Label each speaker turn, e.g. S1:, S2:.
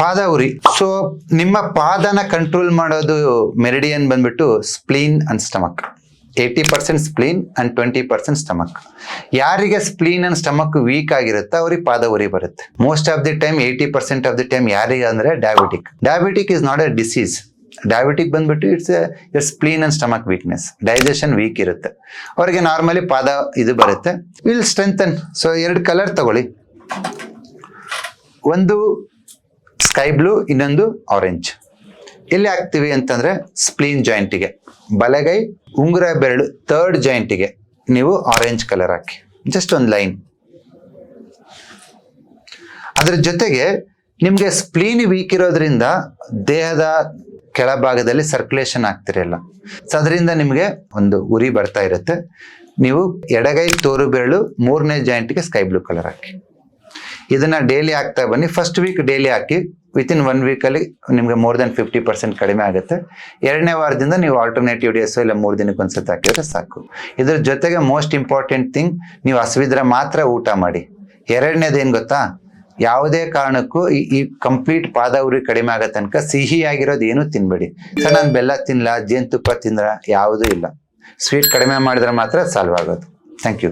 S1: ಪಾದ ಉರಿ ಸೊ ನಿಮ್ಮ ಪಾದನ ಕಂಟ್ರೋಲ್ ಮಾಡೋದು ಮೆರಿಡಿಯನ್ ಬಂದ್ಬಿಟ್ಟು spleen and stomach eighty percent spleen and twenty percent stomach ಯಾರಿಗೆ ಸ್ಪ್ಲೀನ್ ಅಂಡ್ ಸ್ಟಮಕ್ ವೀಕ್ ಆಗಿರುತ್ತೆ ಅವ್ರಿಗೆ ಪಾದ ಉರಿ ಬರುತ್ತೆ. Most of the time eighty percent of the time ಯಾರಿಗೆ ಅಂದರೆ diabetic diabetic is not a disease diabetic ಬಂದ್ಬಿಟ್ಟು it's a spleen and stomach weakness digestion weak ಇರುತ್ತೆ. ಅವರಿಗೆ ನಾರ್ಮಲಿ ಪಾದ ಇದು ಬರುತ್ತೆ. ವಿಲ್ ಸ್ಟ್ರೆಂಥನ್ ಸೊ ಎರಡು ಕಲರ್ ತಗೊಳ್ಳಿ. ಒಂದು ಸ್ಕೈ ಬ್ಲೂ, ಇನ್ನೊಂದು ಆರೆಂಜ್ ಎಲ್ಲಿ ಹಾಕ್ತೀವಿ ಅಂತಂದ್ರೆ ಸ್ಪ್ಲೀನ್ ಜಾಯಿಂಟಿಗೆ ಬಲಗೈ, ಉಂಗುರ ಬೆರಳು ಥರ್ಡ್ ಜಾಯಿಂಟಿಗೆ ನೀವು ಆರೆಂಜ್ ಕಲರ್ ಹಾಕಿ. ಜಸ್ಟ್ ಒಂದು ಲೈನ್ ಅದರ ಜೊತೆಗೆ ನಿಮಗೆ ಸ್ಪ್ಲೀನ್ ವೀಕ್ ಇರೋದ್ರಿಂದ ದೇಹದ ಕೆಳಭಾಗದಲ್ಲಿ ಸರ್ಕ್ಯುಲೇಷನ್ ಆಗ್ತಿರಲ್ಲ ಸೊ ಅದರಿಂದ ನಿಮಗೆ ಒಂದು ಉರಿ ಬರ್ತಾ ಇರುತ್ತೆ. ನೀವು ಎಡಗೈ, ತೋರು ಬೆರಳು, ಮೂರನೇ ಜಾಯಿಂಟ್ಗೆ ಸ್ಕೈ ಬ್ಲೂ ಕಲರ್ ಹಾಕಿ. ಇದನ್ನ ಡೈಲಿ ಹಾಕ್ತಾ ಬನ್ನಿ. ಫಸ್ಟ್ ವೀಕ್ ಡೈಲಿ ಹಾಕಿ ವಿತ್ ಇನ್ ಒನ್ ವೀಕಲ್ಲಿ ನಿಮಗೆ ಮೋರ್ ದೆನ್ ಫಿಫ್ಟಿ ಪರ್ಸೆಂಟ್ ಕಡಿಮೆ ಆಗುತ್ತೆ. ಎರಡನೇ ವಾರದಿಂದ ನೀವು ಆಲ್ಟರ್ನೇಟಿವ್ ಎಸ್ ಇಲ್ಲ ಮೂರು ದಿನಕ್ಕೆ ಒಂದ್ಸತಿ ಹಾಕಿದ್ರೆ ಸಾಕು. ಇದ್ರ ಜೊತೆಗೆ ಮೋಸ್ಟ್ ಇಂಪಾರ್ಟೆಂಟ್ ಥಿಂಗ್ ನೀವು ಹಸಿವಿದ್ರೆ ಮಾತ್ರ ಊಟ ಮಾಡಿ. ಎರಡನೇದು ಏನು ಗೊತ್ತಾ? ಯಾವುದೇ ಕಾರಣಕ್ಕೂ ಈ ಕಂಪ್ಲೀಟ್ ಪಾದ ಉರಿ ಕಡಿಮೆ ಆಗೋ ತನಕ ಸಿಹಿ ಆಗಿರೋದು ಏನೂ ತಿನ್ಬೇಡಿ. ನಾನು ಬೆಲ್ಲ ತಿನ್ನಲ್ಲ ಜೇನುತುಪ್ಪ ತಿಂದ್ರ ಯಾವುದೂ ಇಲ್ಲ. ಸ್ವೀಟ್ ಕಡಿಮೆ ಮಾಡಿದ್ರೆ ಮಾತ್ರ ಸಾಲ್ವ್ ಆಗೋದು. Thank you